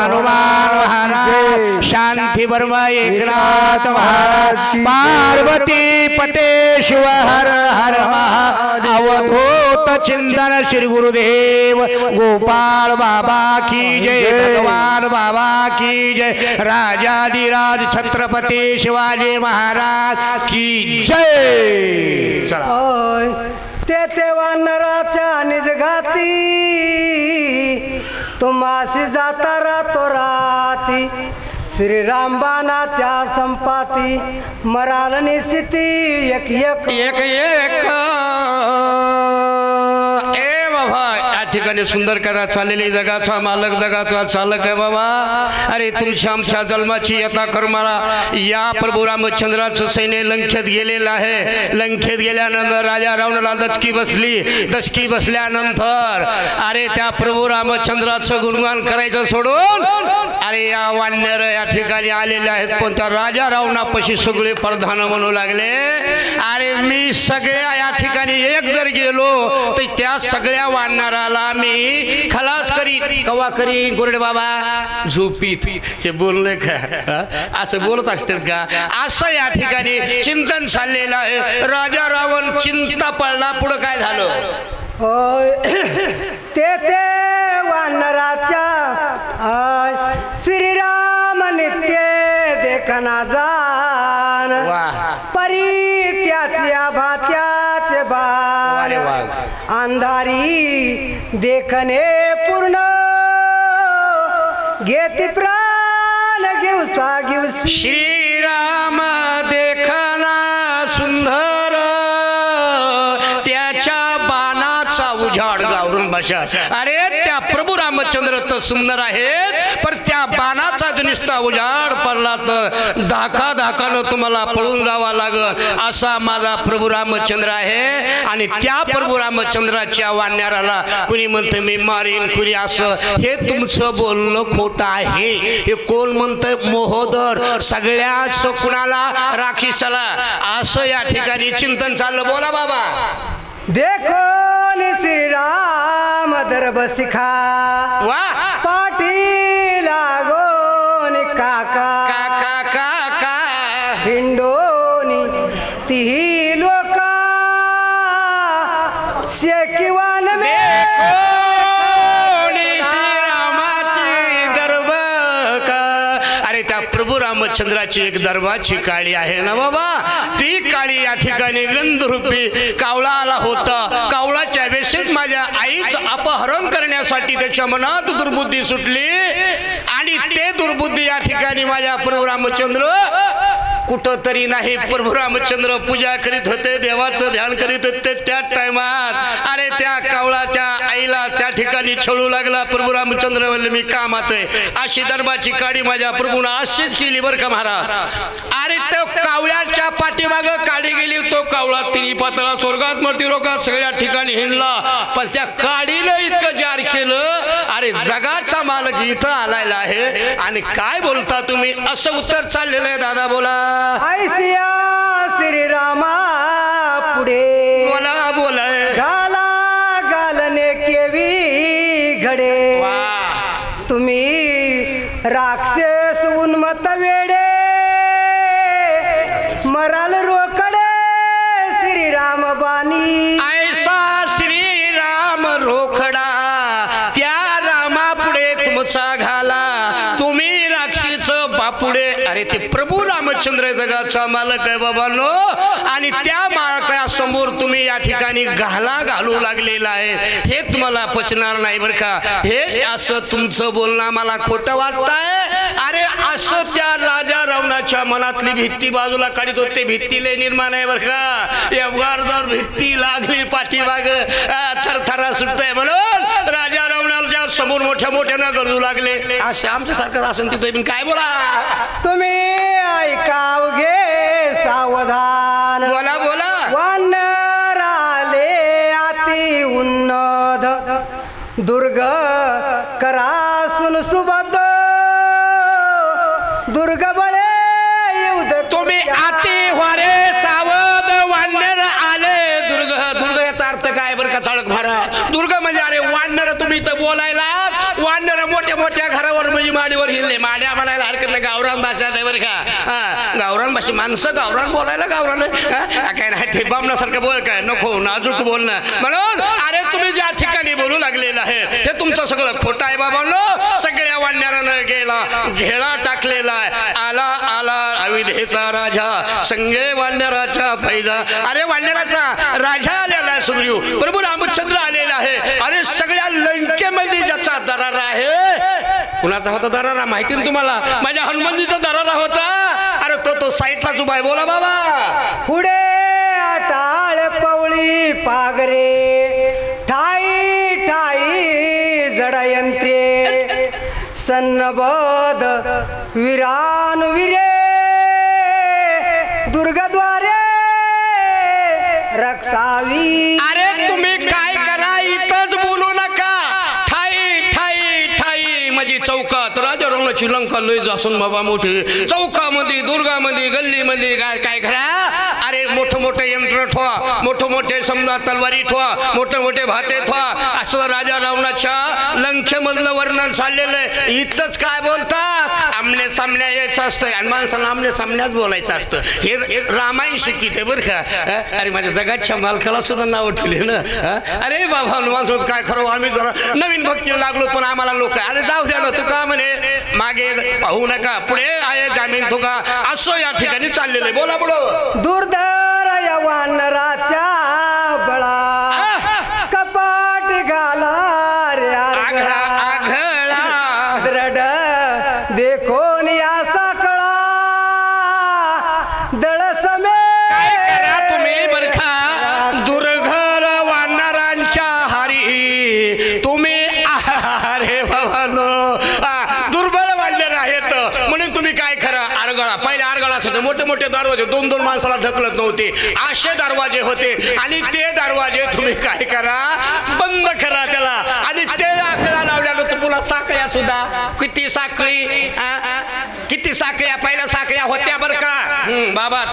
हनुमान महाराज शांति वर्मा एकनाथ महाराज। पार्वती पते शिव हर हर महा। अवधूत चिंतन श्री गुरुदेव। गोपाल बाबा की जय। भगवान बाबा की जय राजाधिराज छत्रपति शिवाजी महाराज की जय। चला। ते ते वानराच्या निजघाती तुम्हाशी जाता रातो राती. श्रीराम बाणाच्या संपाती मराल निस्थिती एक एक. एक एक. ए बाबा या ठिकाणी सुंदर करा चाललेली जगाचा मालक जगाचा चालक आहे बाबा. अरे तुमच्या आमच्या जन्माची यथा कर्माला या प्रभू रामचंद्राचं सैन्य लंखेत गेलेलं आहे. लंखेत गेल्यानंतर राजा रावणाला दचकी बसली. दचकी बसल्यानंतर अरे त्या प्रभू रामचंद्राचं गुणगान करायचं सोडून अरे या वानर या ठिकाणी आलेले आहेत पण त्या राजा रावणापाशी सगळे प्रधान म्हणू लागले. अरे मी सगळ्या या ठिकाणी एक जर गेलो तर त्या सगळ्या वानराला मी खलास करी कवा करी गुरुडे बाबा? झोपी हे बोलले का? असं बोलत असतात का? असं या ठिकाणी चिंतन चाललेलं आहे. राजा रावण चिंता पडला. पुढं काय झालं? होय. ते ते देखना जान. परी त्याचे भात्याचे बाण वा. अंधारी देखणे पूर्ण घेती प्राण घेऊ स्वा घेऊ. श्रीराम देखना सुंदर त्याच्या बाणाचा उजाड गावरून भाषा अरे त्या प्रभू रामचंद्र तर सुंदर आहेत पण त्या जर नुसता उजाड पडला तर धाका धाकानं तुम्हाला पळून जावा लागल. असा माझा प्रभू रामचंद्र आहे. आणि त्या प्रभू रामचंद्राच्या वाण्याराला कुणी म्हणतं मी मारीन कुणी असं. हे तुमचं बोलणं खोटं आहे. हे कोण म्हणतं मोहोदर सगळ्याच कुणाला राखीसाला असं या ठिकाणी चिंतन चाललं. बोला बाबा. देखो श्रीराम दर्भ शिखा वा. काका का का का का हिंडोनी तिही लोका. शेकिवान मे. अरे त्या प्रभू रामचंद्राची एक दरबाची काळी आहे ना बाबा? ती काळी या ठिकाणी गंधरूपी कावळा आला होता. कावळाच्या वेशेत माझ्या आईचं अपहरण करण्यासाठी त्याच्या मनात दुर्बुद्धी सुटली. आणि ते दुर्बुद्धी या ठिकाणी माझ्या प्रभू रामचंद्र. कुठं तरी नाही प्रभू रामचंद्र पूजा करीत होते देवाचं ध्यान करीत होते त्या टायमात. अरे त्या कावळाच्या आईला त्या ठिकाणी छळू लागला प्रभू रामचंद्र म्हणले मी कामात आहे. अशी दरबाची काडी माझ्या प्रभूनं अशीच केली बरं का महाराज? अरे तो कावळ्याच्या पाठीमाग काडी गेली तो कावळा तिन्ही पात्राला स्वर्गात मरती रोगात सगळ्या ठिकाणी हिंडला. पण त्या काडीनं इतकं जार केलं. अरे जगाचा मालक इथं आलायला आहे. आणि काय बोलता तुम्ही? असं उत्तर चाललेलं आहे दादा बोला. ऐसिया श्रीरामा पुढे. बोला बोला. घाला घालने केवी घडे. तुम्ही राक्षस उन्मत वेडे. मराल रोकडे श्रीराम बानी. रामचंद्र जगाचा मालक आहे बाबांनो. आणि त्या मालकासमोर तुम्ही या ठिकाणी घाला घालू लागलेला आहे. हे तुम्हाला पचणार नाही बरं का. हे असं तुमचं बोलणं मला खोटं वाटतंय. अरे असं त्या राजा रावणाच्या मनातली भीती बाजूला काढित होते. भीतीले निर्माण आहे बरं का. एवढा भीती लागली पाठीमाग थरथरा सुटतंय म्हणून राजा रावणाच्या समोर मोठ्या मोठ्यानं गरजू लागले. असे आमच्यासारखं असं तिथे पण काय बोला? तुम्ही ऐकाव घे सावधान. बोला बोला. वानर आले अति उन्नत. दुर्ग करा सुन सुबद दुर्ग बळे इथं बोलायला वानर मोठ्या मोठ्या घरावर म्हणजे माडीवर गेले माड्या म्हणायला हरकत नाही. गावरान माडी बरं का? हा, गावरान भाषा माणसं गावरान बोलायला गावरान काय नाही ते बामणासारखं बोल काय? नको नाजूक बोलणं म्हणून अरे तुम्ही ज्या ठिकाणी बोलू लागलेलं आहे हे तुमचं सगळं खोटं आहे बाबांनो सगळ्या वाढणाऱ्यानं गेला घेळा टाकलेला आहे. आला आला अविधेचा राजा संगे वाढणाराचा फैजा. अरे वाढणाराचा राजा आल्या आहे सुग्रीव प्रभू रामचंद्र आलेला आहे. अरे सगळ्या लंकेमध्ये ज्याचा दरारा आहे कुणाचा होता दरारा माहिती ना तुम्हाला? माझ्या हनुमानजीचा दरारा होता. अरे तो तो साईडला उभा आहे. बोला बाबा. पुढे टाळ पवळी पागरे ठाई ठाई जडयंत्रे सन्नबोध विरान विरे दुर्गद्वार रक्षावी अरे तुम्ही काय करा इथंच बोलू नका. ठाई ठाई ठाई माझी चौकात राजा रवणाची लंका लय जासून बाबा मोठी. चौकामध्ये दुर्गामध्ये गल्लीमध्ये काय काय करा? अरे मोठं मोठे यंत्र ठेवा. मोठं मोठे समजा तलवारी ठेवा. मोठे मोठे भाते ठेवा. असं राजा रावणाच्या लंखेमधलं वर्णन चाललेलं आहे. इथंच काय बोलतात? आमने सामन्या यायचं असतं. आणि माणसाला आमने सामन्याच बोलायचं असतं. हे रामायण शिकित आहे बरं का? अरे माझ्या जगाच्या मालकाला सुद्धा नाव ठेवले ना? अरे बाबा माणसं काय खरं हो, आम्ही जरा नवीन भक्तीला लागलो पण आम्हाला लोक अरे जाऊ द्या ना तू का म्हणे? मागे पाहू नका. पुढे आहे जामीन तुका. असं या ठिकाणी चाललेलं आहे. बोला पुढं. दुर्धर यवानराच्या दरवाजे दोन दोन माणसाला ढकलत नव्हते. असे दरवाजे होते. आणि ते दरवाजे तुम्ही काय करा बंद करा त्याला. आणि ते आकडा लावल्यानंतर तुला साखळ्या सुद्धा. किती साखळी किती साखळ्या? पहिल्या साखळ्या होत्या बरं का. बाबा